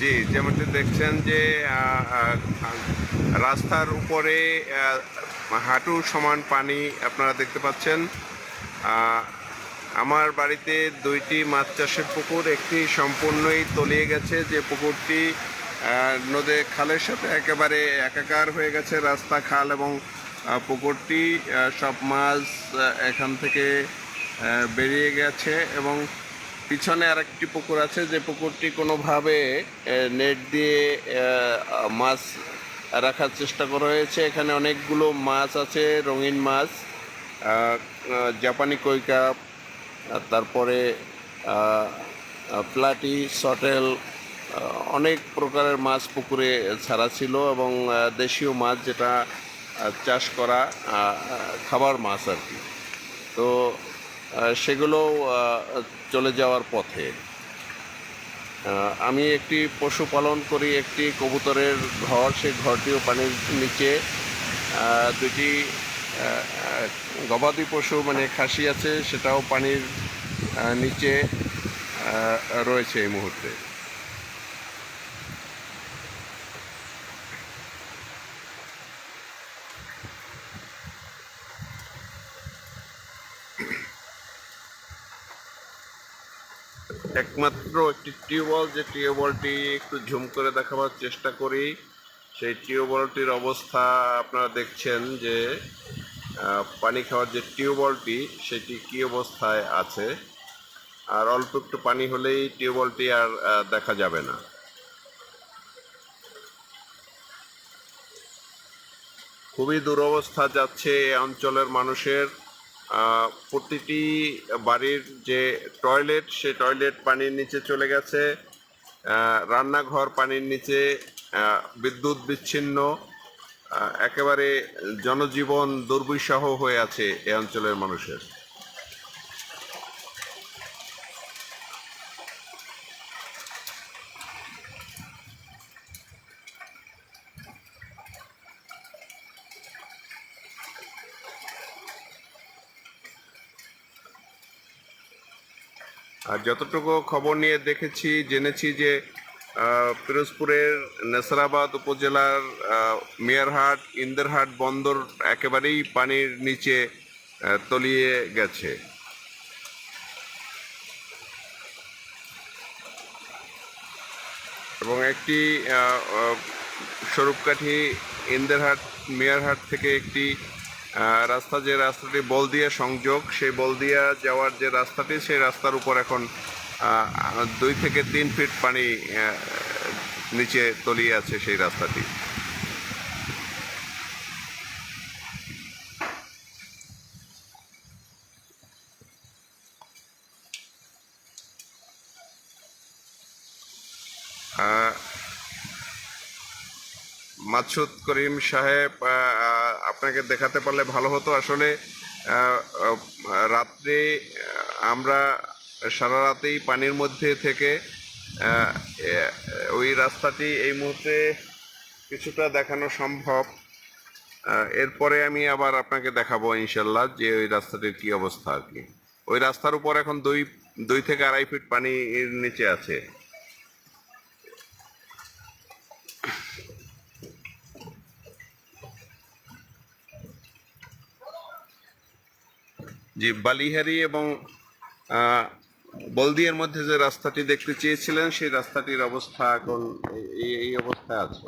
জি, যেমনটি দেখছেন যে রাস্তার উপরে হাঁটু সমান পানি আপনারা দেখতে পাচ্ছেন। আমার বাড়িতে দুইটি মাছ চাষের পুকুর, একটি সম্পূর্ণই তলিয়ে গেছে। যে পুকুরটি নদী খালের সাথে একেবারে একাকার হয়ে গেছে, রাস্তা, খাল এবং পুকুরটি সব মাছ এখান থেকে বেরিয়ে গেছে এবং পিছনে আরেকটি পুকুর আছে যে পুকুরটি কোনোভাবে নেট দিয়ে মাছ রাখার চেষ্টা করা হয়েছে। এখানে অনেকগুলো মাছ আছে রঙিন মাছ জাপানি আহ, তারপরে প্লাটি সটেল অনেক প্রকারের মাছ পুকুরে ছাড়া ছিল এবং দেশীয় মাছ যেটা চাষ করা খাবার মাছ আর কি। তো সেগুলো চলে যাওয়ার পথে। আমি একটি পশুপালন করি, একটি কবুতরের ঘর সেই ঘরটিও পানির নিচে। দুটি গবাদি পশু মানে খাসি আছে, সেটাও পানির নিচে রয়েছে এই মুহূর্তে। একমাত্র একটি টিউবওয়েল যে টিউবওয়েলটি একটু ঝুম করে দেখাবার চেষ্টা করি। সেই টিউবওয়েলটির অবস্থা আপনারা দেখছেন যে পানি খাওয়ার যে টিউবওয়েলটি সেটি কী অবস্থায় আছে? আর অল্প একটু পানি হলেই টিউবওয়েলটি আর দেখা যাবে না। খুবই দুরবস্থা যাচ্ছে এই অঞ্চলের মানুষের। প্রতিটি বাড়ির যে টয়লেট সে টয়লেট পানির নিচে চলে গেছে। রান্নাঘর পানির নিচে বিদ্যুৎ বিচ্ছিন্ন একেবারে জনজীবন দুর্বিষহ হয়ে আছে এ অঞ্চলের মানুষের। আর যতটুকু খবর নিয়ে দেখেছি, জেনেছি যে পিরোজপুরের নেসারাবাদ উপজেলার মেয়ারহাট, ইন্দারহাট বন্দর একেবারেই পানির নিচে তলিয়ে গেছে। এবং একটি স্বরূপকাঠি ইন্দারহাট, মিয়ারহাট থেকে একটি রাস্তা যে রাস্তাটি বলদিয়া সংযোগ, সেই বলদিয়া যাওয়ার যে রাস্তাটি, সেই রাস্তার উপর এখন দুই থেকে তিন ফিট পানি নিচে তলিয়ে আছে সেই রাস্তাটি। মাসুদ করিম সাহেব আপনাকে দেখাতে পারলে ভালো হতো। আসলে রাত্রে আমরা সারা রাতেই পানির মধ্যে থেকে ওই রাস্তাটি এই মুহূর্তে কিছুটা দেখানো সম্ভব। এরপরে আমি আবার আপনাকে দেখাবো ইনশাল্লাহ যে ওই রাস্তাটির কি অবস্থা আর কি। ওই রাস্তার উপর এখন দুই দুই থেকে আড়াই ফিট পানির নিচে আছে। জি বালিহারি এবং বলদিয়ার মধ্যে যে রাস্তাটি দেখতে চেয়েছিলেন, সেই রাস্তাটির অবস্থা এখন এই অবস্থায় আছে।